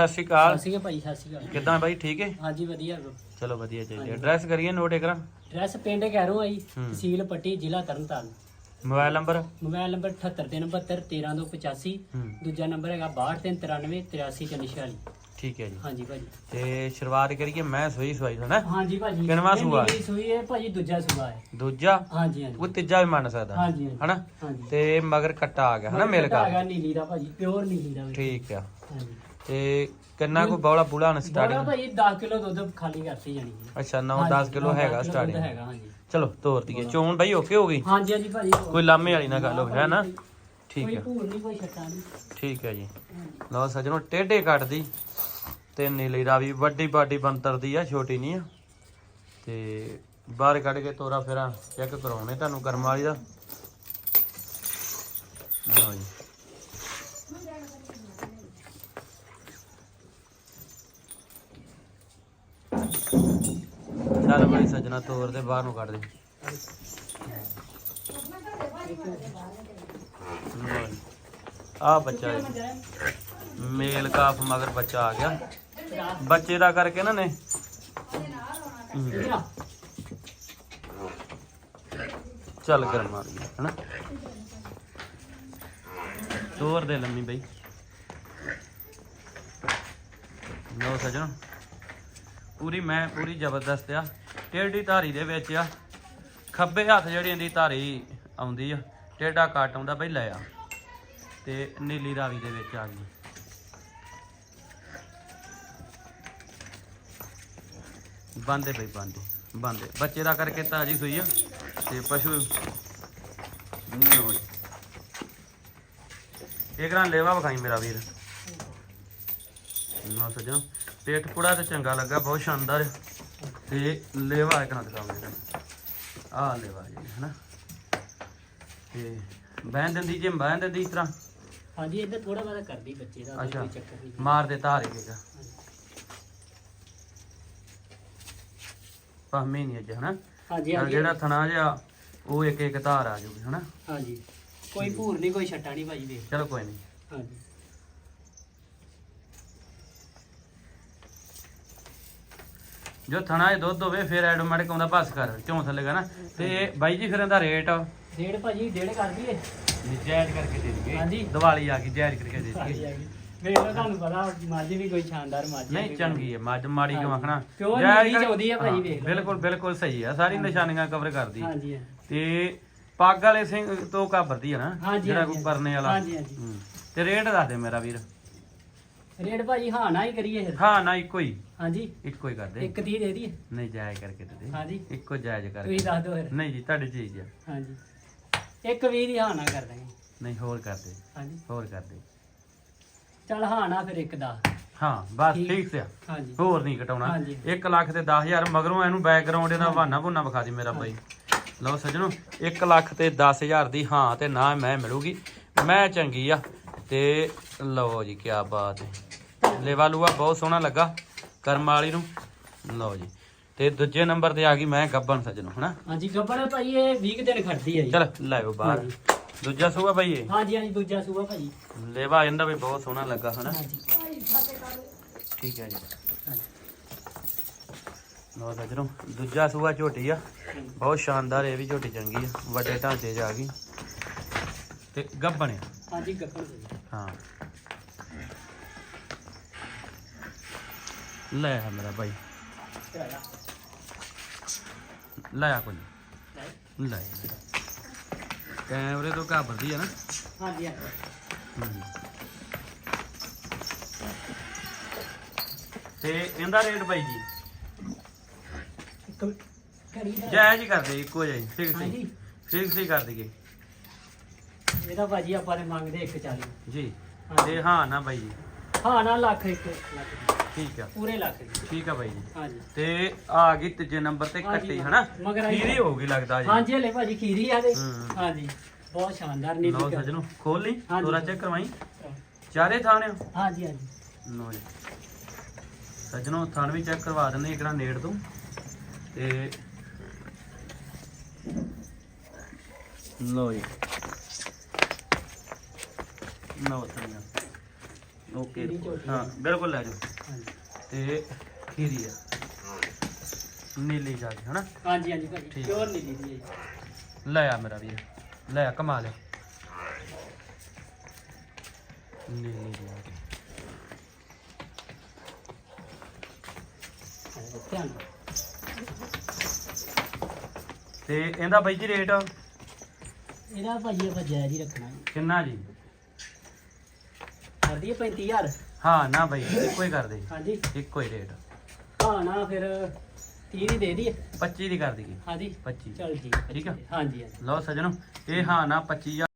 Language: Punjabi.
ਸਤਿ ਸ਼੍ਰੀ ਅਕਾਲ। ਸਤਿ ਸ਼੍ਰੀ ਅਕਾਲ ਭਾਈ ਸਤਿ ਸ਼੍ਰੀ ਅਕਾਲ। ਕਿੱਦਾਂ ਬਾਈ ਠੀਕ ਹੈ? ਹਾਂਜੀ ਵਧੀਆ। ਚਲੋ ਵਧੀਆ ਚਾਹੀਦੀ। ਐਡਰੈਸ ਕਰੀਏ ਨੋਟ ਇਕਰਾ ਡਰੈਸ ਪਿੰਡ ਕਹਿਰੋ ਆਈ। ਤਹਿਸੀਲ ਪੱਟੀ ਜ਼ਿਲ੍ਹਾ Tarn Taran. Mobile number mobile number 78372 13285 ਹੂੰ। ਦੂਜਾ ਨੰਬਰ ਹੈਗਾ 6293 8346 ਠੀਕ ਹੈ ਜੀ। ਹਾਂਜੀ ਭਾਜੀ ਤੇ ਸ਼ੁਰੂਆਤ ਕਰੀਏ ਮੈਂ ਸੋਈ ਸਵਾਈ ਨਾ? ਹਾਂਜੀ ਭਾਜੀ ਕਿੰਨਵਾਂ ਸੂਆ? ਸੂਈ ਹੈ ਭਾਜੀ ਦੂਜਾ ਸੂਆ ਹੈ। ਦੂਜਾ? ਹਾਂਜੀ ਹਾਂਜੀ। ਉਹ ਤੀਜਾ ਵੀ ਮੰਨ ਸਕਦਾ। ਹਾਂਜੀ ਹਾਂਜੀ। ਹਨਾ? ਤੇ ਮਗਰ ਕੱਟਾ ਆ ਗਿਆ ਹਨਾ ਮਿਲ ਗਿਆ ਨੀਲੀ ਦਾ ਭਾਜੀ ਪਿਓਰ ਨੀਲੀ ਦਾ। ਠੀਕ ਆ। ਹਾਂਜੀ। ਤੇ ਕਿੰਨਾ ਕੋ ਬੌਲਾ ਬੁਲਾ ਨੇ ਬੜਾ ਸਟਾਰਟਿੰਗ ਭਾਜੀ 10 ਕਿਲੋ ਦੁੱਧ ਖਾਲੀ ਕਰਤੀ ਜਾਣੀ ਹੈ। ਅੱਛਾ 9 ਹਾਂਜੀ, 10 ਕਿਲੋ ਹੈਗਾ ਸਟਾਰਟਿੰਗ ਹੈਗਾ ਹਾਂਜੀ। ਚਲੋ ਤੋਰ ਦਈਏ। ਚੋਣ ਬਾਈ ਓਕੇ ਹੋ ਗਈ? ਹਾਂਜੀ ਹਾਂਜੀ ਭਾਜੀ ਕੋਈ ਲਾਮੇ ਵਾਲੀ ਨਾ ਗੱਲ ਹੋਵੇ ਹੈ ਨਾ ਠੀਕ ਕੋਈ ਭੂਰ ਨਹੀਂ ਕੋਈ ਛੱਟਾ ਨਹੀਂ ਠੀਕ ਹੈ ਜੀ। ਲਓ ਸੱਜਣੋ ਟੇਢੇ ਕੱਟਦੀ ਤੇ ਨੀਲੀ ਰਾਵੀ ਵੱਡੀ ਬਾਡੀ ਬੰਤਰ ਦੀ ਆ ਛੋਟੀ ਨਹੀਂ ਆ। ਤੇ ਬਾਹਰ ਕੱਢ ਕੇ ਤੋਰਾ ਫੇਰਾ ਚੈੱਕ ਕਰਾਉਣੇ ਤੁਹਾਨੂੰ ਕਰਮ ਵਾਲੀ ਦਾ। ਲਓ ਜੀ। ਚੱਲ ਬਈ ਸੱਜਣਾ ਤੋਰ ਦੇ ਬਾਹਰ ਨੂੰ ਕੱਢ ਦੇ। ਆ ਬੱਚਾ ਜੀ। ਮੇਲ ਕਾਫ ਮਗਰ ਬੱਚਾ ਆ ਗਿਆ। ਬੱਚੇ ਦਾ ਕਰਕੇ ਨਾ ਨੇ। ਹਮ, ਚੱਲ ਕਰ ਮਾਰ ਹਨਾ? ਤੋਰ ਦੇ ਲੰਮੀ ਬਈ। ਲਓ ਸਜਣ। ਪੂਰੀ ਮੈਂ ਪੂਰੀ ਜ਼ਬਰਦਸਤ ਆ। ਟੇਢੀ ਧਾਰੀ ਦੇ ਵਿੱਚ ਆ? ਖੱਬੇ ਹੱਥ ਜਿਹੜੀ ਇਹਦੀ ਧਾਰੀ ਆਉਂਦੀ ਆ, ਟੇਢਾ ਕੱਟ ਆਉਂਦਾ ਪਹਿਲਾਂ ਆ। ਤੇ ਨੀਲੀ ਰਾਵੀ ਦੇ ਵਿੱਚ ਆ ਗਈ। ਬੰਦੇ ਬਈ ਬੰਦੇ ਬੰਦੇ। ਬੱਚੇ ਦਾ ਕਰਕੇ ਤਾਜੀ ਸੂਈ ਆ ਤੇ ਪਸ਼ੂ ਲਓ ਜੀ। ਇਹ ਗਰਾਂ ਲੇਵਾ ਵਿਖਾਈ ਮੇਰਾ ਵੀਰ। ਨਾ ਸਜਣਾ ਪੇਟ ਪੁੜਾ ਤੇ ਚੰਗਾ ਲੱਗਾ, ਬਹੁਤ ਸ਼ਾਨਦਾਰ। ਤੇ ਲੇਵਾ ਇੱਕ ਨਾ ਦਿਖਾਉਂਦੇ ਆਹ ਲੇਵਾ ਜੀ ਹਨਾ? ਤੇ ਬਹਿਣ ਦਿੰਦੀ ਜੇ ਬਹਿਣ ਦਿੰਦੀ ਇਸ ਤਰ੍ਹਾਂ? ਹਾਂਜੀ ਇੱਧਰ ਥੋੜਾ ਬਹੁਤਾ ਕਰਦੀ ਬੱਚੇ ਦਾ ਅੱਛਾ। ਕੋਈ ਚੱਕਰ ਨਹੀਂ। ਮਾਰ ਦੇ ਧਾਰੇ ਕੇ ਫahਮੀ ਨਹੀਂ ਅੱਜ ਹਨਾ? ਹਾਂਜੀ ਨਾਲ ਹਾਂਜੀ। ਜਿਹੜਾ ਥਣਾ ਜਿਹਾ ਉਹ ਇੱਕ ਇੱਕ ਧਾਰ ਆ ਜੂਗੀ ਹਨਾ? ਹਾਂਜੀ। ਕੋਈ ਭੂਰ ਨਹੀਂ ਕੋਈ ਛੱਟਾ ਨਹੀਂ ਭਾਜੀ ਵੇਖ ਚਲੋ ਕੋਈ ਨਹੀਂ। ਹਾਂਜੀ। ਜੋ ਥਣਾ 'ਚ ਦੁੱਧ ਹੋਵੇ ਫਿਰ ਆਟੋਮੈਟਿਕ ਆਉਂਦਾ ਬਸ ਕਰ ਝੋਂ ਥੱਲੇਗਾ ਨਾ? ਤੇ ਬਾਈ ਜੀ ਫਿਰ ਇਹਦਾ ਰੇਟ ਡੇਢ ਭਾਜੀ ਡੇਢ ਕਰ ਦਈਏ? ਜਾਇਜ਼ ਕਰਕੇ ਦੇ ਦਈਏ। ਹਾਂਜੀ। ਦੀਵਾਲੀ ਆ ਗਈ ਜਾਇਜ਼ ਕਰਕੇ ਦੇ ਦਈਏ। ਵੇਖ ਲਓ ਤੁਹਾਨੂੰ ਪਤਾ ਮੱਝ ਵੀ ਕੋਈ ਸ਼ਾਨਦਾਰ ਮੱਝ ਹੈ ਨਹੀਂ ਚੰਗੀ ਹੈ ਮੱਝ ਮਾੜੀ। ਆਖਣਾ? ਪਿਓਰ ਨੀਲੀ ਭਾਈ ਹਾਂ, ਵੇਖ ਲਓ। ਬਿਲਕੁਲ ਬਿਲਕੁਲ ਸਹੀ ਆ ਸਾਰੀ ਨਿਸ਼ਾਨੀਆਂ ਕਵਰ ਕਰਦੀ ਹਾਂਜੀ। ਤੇ ਪੱਗ ਵਾਲੇ ਸਿੰਘ ਤੋਂ ਘਾਬਰਦੀ ਆ ਨਾ ਜਿਹੜਾ ਕੋਈ ਪਰਨੇ ਵਾਲਾ। ਹਾਂਜੀ, ਹਾਂਜੀ। ਹੂੰ। ਤੇ ਰੇਟ ਦੱਸ ਦੇ ਮੇਰਾ ਵੀਰ। ਰੇਟ ਭਾਜੀ ਹਾਂ ਨਾ ਹੀ ਕਰੀਏ ਫਿਰ। ਹਾਂ ਨਾ ਇੱਕੋ ਹੀ। ਹਾਂਜੀ। ਇੱਕੋ ਹੀ ਕਰ ਦੇ ਇੱਕ ਤੀਹ ਦੇ ਦਈਏ। ਨਹੀਂ ਜਾਇਜ਼ ਕਰਕੇ ਦੇ ਦੇ। ਹਾਂਜੀ। ਇੱਕੋ ਜਾਇਜ਼ ਕਰਕੇ ਤੁਸੀਂ ਦੱਸ ਦਿਓ ਫਿਰ। ਨਹੀਂ ਜੀ ਤੁਹਾਡੀ ਚੀਜ਼ ਆ। ਹਾਂਜੀ। ਇੱਕ ਵੀਹ ਦੀ ਹਾਂ ਨਾ ਕਰ ਦਾਂਗੇ ਨਹੀਂ ਹੋਰ ਕਰ ਦੇ। ਹਾਂਜੀ। ਹੋਰ ਕਰ ਦੇ। ਚੱਲ ਹਾਂ ਨਾ ਫਿਰ ਇੱਕ ਦਾ ਹਾਂ ਬਸ ਠੀਕ। ਠੀਕ ਸਿਆ ਹਾਂਜੀ। ਹੋਰ ਨਹੀਂ ਘਟਾਉਣਾ। ਹਾਂਜੀ। 1 ਲੱਖ ਤੇ 10000 ਮਗਰੋਂ ਇਹਨੂੰ ਬੈਕਗ੍ਰਾਉਂਡ ਇਹਦਾ ਬਹਾਨਾ ਬੁਨਾ ਵਿਖਾ ਦੀ ਮੇਰਾ ਬਾਈ। ਲਓ ਸੱਜਣੋ 1 ਲੱਖ ਤੇ 10000 ਦੀ ਹਾਂ ਤੇ ਨਾ ਮੈਂ ਮਿਲੂਗੀ। ਮੈਂ ਚੰਗੀ ਆ। ਤੇ ਲਓ ਜੀ ਕੀ ਬਾਤ ਹੈ। ਲੇਵਾ ਲੂਆ ਬਹੁਤ ਸੋਹਣਾ ਲੱਗਾ ਕਰਮ ਵਾਲੀ ਨੂੰ। ਲਓ ਜੀ ਤੇ ਦੂਜੇ ਨੰਬਰ ਤੇ ਆ ਗਈ ਮੈਂ ਗੱਬਨ ਸੱਜਣੋ ਹਨਾ? ਹਾਂਜੀ ਗੱਬੜ ਭਾਜੀ ਇਹ 20 ਕੁ ਦਿਨ ਖੜਦੀ ਹੈ ਜੀ। ਚਲ ਲੈਓ ਬਾਹਰ। ਹਾਂਜੀ। ਦੂਜਾ ਸੂਆ ਬਾਈ ਇਹ? ਹਾਂਜੀ ਹਾਂਜੀ ਦੂਜਾ ਸੂਆ ਭਾਜੀ ਲੇਵਾ ਇਹਦਾ ਵੀ ਬਹੁਤ ਸੋਹਣਾ ਲੱਗਾ ਹਨਾ? ਹਾਂਜੀ। ਠੀਕ ਹੈ ਜੀ। ਲਓ ਸੱਜਣੋ ਦੂਜਾ ਸੂਆ ਝੋਟੀ ਆ। ਬਹੁਤ ਸ਼ਾਨਦਾਰ ਇਹ ਵੀ ਝੋਟੀ ਚੰਗੀ ਆ। ਵੱਡੇ ਢਾਂਚੇ 'ਚ ਆ ਗਈ। ਤੇ ਗੱਬਣ ਆ? ਹਾਂਜੀ ਭਾਜੀ ਹਾਂ। ਲੈ ਆ ਮੇਰਾ ਭਾਈ ਲੈ ਆ ਕੋਈ ਲੈ। ਕੈਮਰੇ ਤੋਂ ਘਾਬਰਦੀ ਆ ਨਾ। ਹਾਂਜੀ ਹਾਂਜੀ। ਹਮ। ਤੇ ਇਹਦਾ ਰੇਟ ਬਾਈ ਜੀ? ਇੱਕ ਕਰੀ ਦਾ। ਜਾਇਜ਼ ਹੀ ਕਰਦੇ ਇੱਕੋ ਹੀ। ਫਿਕਸ ਹੀ। ਹਾਂਜੀ। ਫਿਕਸ ਹੀ ਕਰ ਦਈਏ। ਇਹਦਾ ਭਾਜੀ ਆਪਾਂ ਨੇ ਮੰਗਦੇ 140 ਜੀ। ਹਾਂਜੀ। ਤੇ ਹਾਂ ਨਾ ਜੀ। ਹਾਂ ਨਾ ਲੱਖ ਇੱਕ। ਲੱਖ ਠੀਕ ਆ। ਪੂਰੇ ਲੱਖ ਦੀ। ਠੀਕ ਆ ਬਾਈ ਜੀ। ਹਾਂਜੀ। ਤੇ ਆ ਗਈ ਤੀਜੇ ਨੰਬਰ ਤੇ ਹਾਂਜੀ, ਕੱਟੀ ਹਨਾ? ਮਗਰ ਆਈ- ਖੀਰੀ ਹੋਊਗੀ ਲੱਗਦਾ ਜੀ। ਹਾਂਜੀ ਹਲੇ ਭਾਜੀ ਖੀਰੀ ਆ ਹੂੰ। ਹਾਂਜੀ ਬਹੁਤ ਸ਼ਾਨਦਾਰ ਲਓ ਨੀਲੀ ਸਜਣੋ ਖੋਲ ਲਈ ਹਾਂਜੀ। ਤੋਰਾ ਚੈੱਕ ਕਰਵਾਈ। ਚਾਰੇ ਥਾਣੇ ਹਾਂਜੀ ਹਾਂਜੀ। ਲਓ ਜੀ। ਸਜਣੋ ਥਾਣ ਵੀ ਚੈੱਕ ਕਰਵਾ ਦਿੰਦੇ ਇਕੜਾ ਨੇੜ ਤੋਂ। ਤੇ ਲਓ ਜੀ। ਲਓ ਥਾਣਾ ਓਕੇ ਹਾਂ ਬਿਲਕੁਲ ਲੈ ਜਾਓ। ਤੇ ਖੀਰੀ ਆ। ਨੀਲੀ ਜਾ ਕੇ ਹਨਾ? ਹਾਂਜੀ ਹਾਂਜੀ ਭਾਜੀ ਠੀਕ। ਪਿਓਰ ਨੀਲੀ ਦੀ ਹੈ ਜੀ। ਲੈ ਆ ਮੇਰਾ ਵੀਰ। ਲੈ ਆ ਕਮਾ ਲਿਆ ਨੀਲੀ ਜਾ ਕੇ। ਹਾਂਜੀ, ਧਿਆਨ ਨਾਲ। ਤੇ ਇਹਦਾ ਬਾਈ ਜੀ ਰੇਟ? ਇਹਦਾ ਭਾਜੀ ਆਪਾਂ ਜਾਇਜ਼ ਹੀ ਰੱਖਣਾ ਜੀ। ਕਿੰਨਾ ਜੀ? ਕਰ ਦਈਏ 35000 ਹਾਂ ਨਾ ਬਾਈ ਇੱਕੋ ਹੀ ਕਰ ਦੇ ਹਾਂਜੀ। ਇੱਕੋ ਹੀ ਰੇਟ ਹਾਂ ਨਾ ਫਿਰ 30 ਦੀ ਦੇ ਦਈਏ। 25 ਦੀ ਕਰ ਦਈਏ। ਹਾਂਜੀ। 25 ਚਲ ਜੀ ਠੀਕ ਆ। ਹਾਂਜੀ ਹਾਂਜੀ। ਲਓ ਸਜਣੋ ਇਹ ਹਾਂ ਨਾ 25000